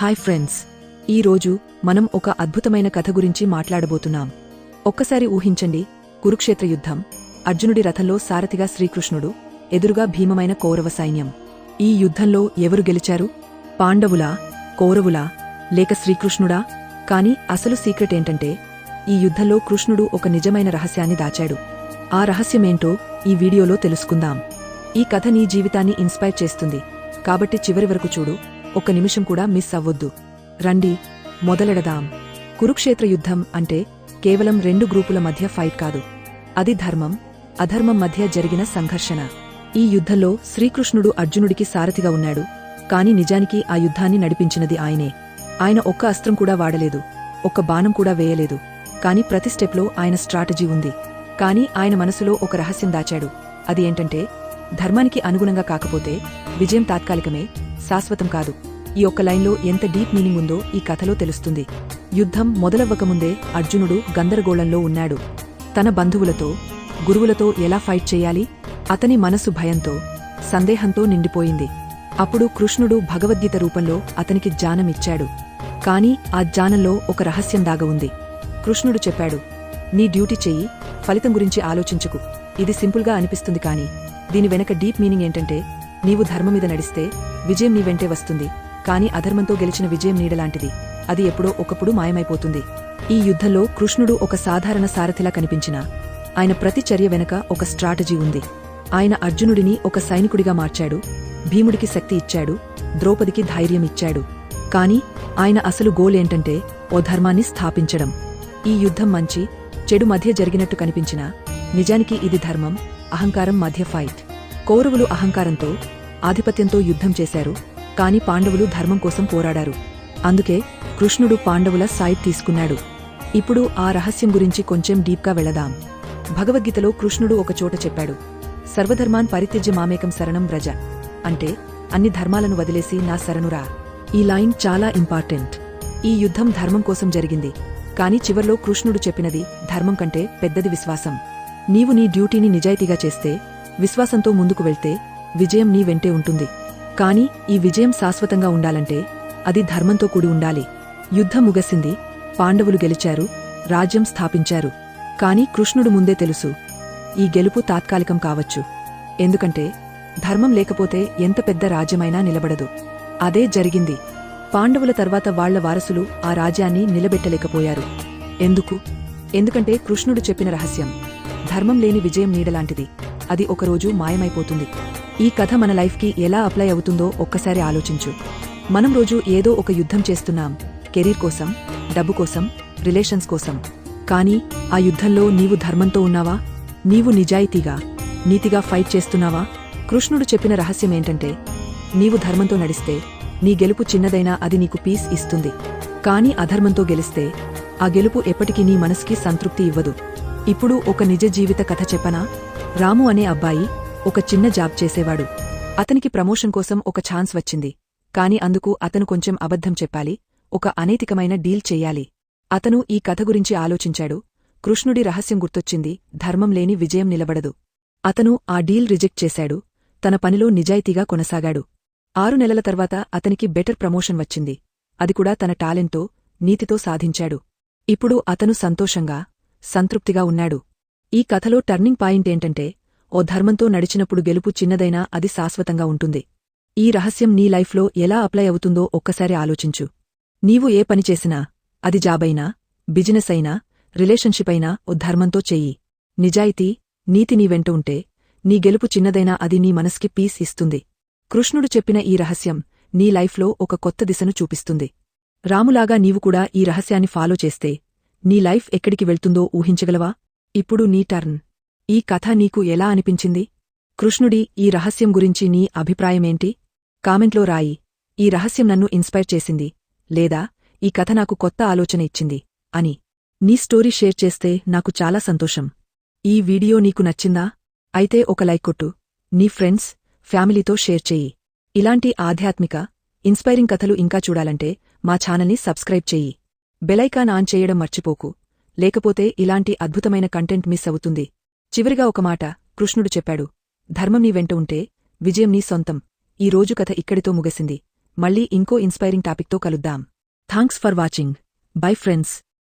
Hi friends ఈ రోజు మనం ఒక అద్భుతమైన కథ గురించి మాట్లాడబోతున్నాం. ఒక్కసారి ఊహించండి కురుక్షేత్ర యుద్ధం అర్జునుడి రథంలో సారథిగా శ్రీకృష్ణుడు ఎదురుగా భీమమైన కౌరవ సైన్యం. ఈ యుద్ధంలో ఎవరు గెలిచారు? పాండవులా కౌరవులా లేక శ్రీకృష్ణుడా? కాని అసలు సీక్రెట్ ఏంటంటే ఈ యుద్ధంలో కృష్ణుడు ఒక నిజమైన రహస్యాన్ని దాచాడు. ఆ రహస్యమేంటో ఈ వీడియోలో తెలుసుకుందాం. ఈ కథ నీ జీవితాన్ని ఇన్స్పైర్ చేస్తుంది. కాబట్టి చివరి వరకు చూడు. ఒక్క నిమిషం కూడా మిస్ అవ్వొద్దు. రండి మొదలెడదాం. కురుక్షేత్ర యుద్ధం అంటే కేవలం రెండు గ్రూపుల మధ్య ఫైట్ కాదు. అది ధర్మం అధర్మం మధ్య జరిగిన సంఘర్షణ. ఈ యుద్ధంలో శ్రీకృష్ణుడు అర్జునుడికి సారథిగా ఉన్నాడు. కాని నిజానికి ఆ యుద్ధాన్ని నడిపించినది ఆయనే. ఆయన ఒక్క అస్త్రం కూడా వాడలేదు. ఒక్క బాణం కూడా వేయలేదు. కాని ప్రతి స్టెప్లో ఆయన స్ట్రాటజీ ఉంది. కాని ఆయన మనసులో ఒక రహస్యం దాచాడు. అది ఏంటంటే ధర్మానికి అనుగుణంగా కాకపోతే విజయం తాత్కాలికమే శాశ్వతం కాదు. ఈ ఒక్క లైన్లో ఎంత డీప్ మీనింగ్ ఉందో ఈ కథలో తెలుస్తుంది. యుద్ధం మొదలవ్వకముందే అర్జునుడు గందరగోళంలో ఉన్నాడు. తన బంధువులతో గురువులతో ఎలా ఫైట్ చేయాలి? అతని మనసు భయంతో సందేహంతో నిండిపోయింది. అప్పుడు కృష్ణుడు భగవద్గీత రూపంలో అతనికి జ్ఞానమిచ్చాడు కాని ఆ జ్ఞానంలో ఒక రహస్యం దాగ ఉంది. కృష్ణుడు చెప్పాడు నీ డ్యూటీ చెయ్యి ఫలితం గురించి ఆలోచించుకు. ఇది సింపుల్గా అనిపిస్తుంది కాని దీని వెనక డీప్ మీనింగ్ ఏంటంటే నీవు ధర్మం మీద నడిస్తే విజయం నీ వెంటే వస్తుంది. కాని అధర్మంతో గెలిచిన విజయం నీడలాంటిది. అది ఎప్పుడో ఒకప్పుడు మాయమైపోతుంది. ఈ యుద్ధంలో కృష్ణుడు ఒక సాధారణ సారథిలా కనిపించినా ఆయన ప్రతి చర్య వెనక ఒక స్ట్రాటజీ ఉంది. ఆయన అర్జునుడిని ఒక సైనికుడిగా మార్చాడు భీముడికి శక్తి ఇచ్చాడు ద్రౌపదికి ధైర్యం ఇచ్చాడు. కాని ఆయన అసలు గోల్ ఏంటంటే ఓ ధర్మాన్ని స్థాపించడం. ఈ యుద్ధం మంచి చెడు మధ్య జరిగినట్టు కనిపించినా నిజానికి ఇది ధర్మం అహంకారం మధ్య ఫైట్. కౌరవులు అహంకారంతో ఆధిపత్యంతో యుద్ధం చేశారు. కాని పాండవులు ధర్మం కోసం పోరాడారు. అందుకే కృష్ణుడు పాండవుల సైడ్ తీసుకున్నాడు. ఇప్పుడు ఆ రహస్యం గురించి కొంచెం డీప్గా వెళదాం. భగవద్గీతలో కృష్ణుడు ఒకచోట చెప్పాడు. సర్వధర్మాన్ పరిత్యజ్య మామేకం శరణం వ్రజ. అంటే అన్ని ధర్మాలను వదిలేసి నా శరణురా ఈ లైన్ చాలా ఇంపార్టెంట్. ఈ యుద్ధం ధర్మం కోసం జరిగింది. కాని చివర్లో కృష్ణుడు చెప్పినది ధర్మం కంటే పెద్దది విశ్వాసం. నీవు నీ డ్యూటీని నిజాయితీగా చేస్తే విశ్వాసంతో ముందుకు వెళ్తే విజయం నీ వెంటే ఉంటుంది. కాని ఈ విజయం శాశ్వతంగా ఉండాలంటే అది ధర్మంతో కూడి ఉండాలి. యుద్ధం ముగసింది. పాండవులు గెలిచారు. రాజ్యం స్థాపించారు. కాని కృష్ణుడు ముందే తెలుసు. ఈ గెలుపు తాత్కాలికం కావచ్చు. ఎందుకంటే ధర్మం లేకపోతే ఎంత పెద్ద రాజ్యమైనా నిలబడదు. అదే జరిగింది. పాండవుల తర్వాత వాళ్ళ వారసులు ఆ రాజ్యాన్ని నిలబెట్టలేకపోయారు. ఎందుకు? ఎందుకంటే కృష్ణుడు చెప్పిన రహస్యం. ధర్మం లేని విజయం నీడలాంటిది. అది ఒకరోజు మాయమైపోతుంది. ఈ కథ మన లైఫ్కి ఎలా అప్లై అవుతుందో ఒక్కసారి ఆలోచించు. మనం రోజు ఏదో ఒక యుద్ధం చేస్తున్నాం. కెరీర్ కోసం డబ్బు కోసం రిలేషన్స్ కోసం. కానీ ఆ యుద్ధంలో నీవు ధర్మంతో ఉన్నావా? నీవు నిజాయితీగా నీతిగా ఫైట్ చేస్తున్నావా? కృష్ణుడు చెప్పిన రహస్యం ఏంటంటే నీవు ధర్మంతో నడిస్తే నీ గెలుపు చిన్నదైనా అది నీకు పీస్ ఇస్తుంది. కాని అధర్మంతో గెలిస్తే ఆ గెలుపు ఎప్పటికీ నీ మనసుకి సంతృప్తి ఇవ్వదు. ఇప్పుడు ఒక నిజ జీవిత కథ చెప్పనా? రాము అనే అబ్బాయి ఒక చిన్న జాబ్ చేసేవాడు. అతనికి ప్రమోషన్ కోసం ఒక ఛాన్స్ వచ్చింది. కాని అందుకు అతను కొంచెం అబద్ధం చెప్పాలి ఒక అనైతికమైన డీల్ చెయ్యాలి అతను ఈ కథ గురించి ఆలోచించాడు. కృష్ణుడి రహస్యం గుర్తొచ్చింది ధర్మం లేని విజయం నిలబడదు. అతను ఆ డీల్ రిజెక్ట్ చేశాడు తన పనిలో నిజాయితీగా కొనసాగాడు. ఆరు నెలల తర్వాత అతనికి బెటర్ ప్రమోషన్ వచ్చింది. అది కూడా తన టాలెంట్తో నీతితో సాధించాడు. ఇప్పుడు అతను సంతోషంగా సంతృప్తిగా ఉన్నాడు. ఈ కథలో టర్నింగ్ పాయింట్ ఏంటంటే ఓ ధర్మంతో నడిచినప్పుడు గెలుపు చిన్నదైనా అది శాశ్వతంగా ఉంటుంది. ఈ రహస్యం నీ లైఫ్లో ఎలా అప్లై అవుతుందో ఒక్కసారి ఆలోచించు. నీవు ఏ పని చేసినా అది జాబైనా బిజినెస్ అయినా రిలేషన్షిప్ అయినా ఓ ధర్మంతో చెయ్యి. నిజాయితీ నీతి నీ వెంట ఉంటే నీ గెలుపు చిన్నదైనా అది నీ మనస్కి పీస్ ఇస్తుంది. కృష్ణుడు చెప్పిన ఈ రహస్యం నీ లైఫ్లో ఒక కొత్త దిశను చూపిస్తుంది. రాములాగా నీవు కూడా ఈ రహస్యాన్ని ఫాలో చేస్తే నీ లైఫ్ ఎక్కడికి వెళ్తుందో ఊహించగలవా? ఇప్పుడు నీ టర్న్. ఈ కథ నీకు ఎలా అనిపించింది? కృష్ణుడి ఈ రహస్యం గురించి నీ అభిప్రాయమేంటి? కామెంట్లో రాయి. ఈ రహస్యం నన్ను ఇన్స్పైర్ చేసింది. లేదా ఈ కథ నాకు కొత్త ఆలోచన ఇచ్చింది అని. నీ స్టోరీ షేర్ చేస్తే నాకు చాలా సంతోషం. ఈ వీడియో నీకు నచ్చిందా? అయితే ఒక లైక్ కొట్టు. నీ ఫ్రెండ్స్ ఫ్యామిలీతో షేర్ చెయ్యి ఇలాంటి ఆధ్యాత్మిక ఇన్స్పైరింగ్ కథలు ఇంకా చూడాలంటే మా ఛానల్ని సబ్స్క్రైబ్ చెయ్యి బెలైకాన్ ఆన్ చేయడం మర్చిపోకు. లేకపోతే ఇలాంటి అద్భుతమైన కంటెంట్ మిస్ అవుతుంది. చివరిగా ఒక మాట కృష్ణుడు చెప్పాడు. ధర్మం నీ వెంట ఉంటే విజయం నీ సొంతం. ఈ రోజు కథ ఇక్కడితో ముగిసింది. మళ్ళీ ఇంకో ఇన్స్పైరింగ్ టాపిక్తో కలుద్దాం. Thanks for watching. Bye friends.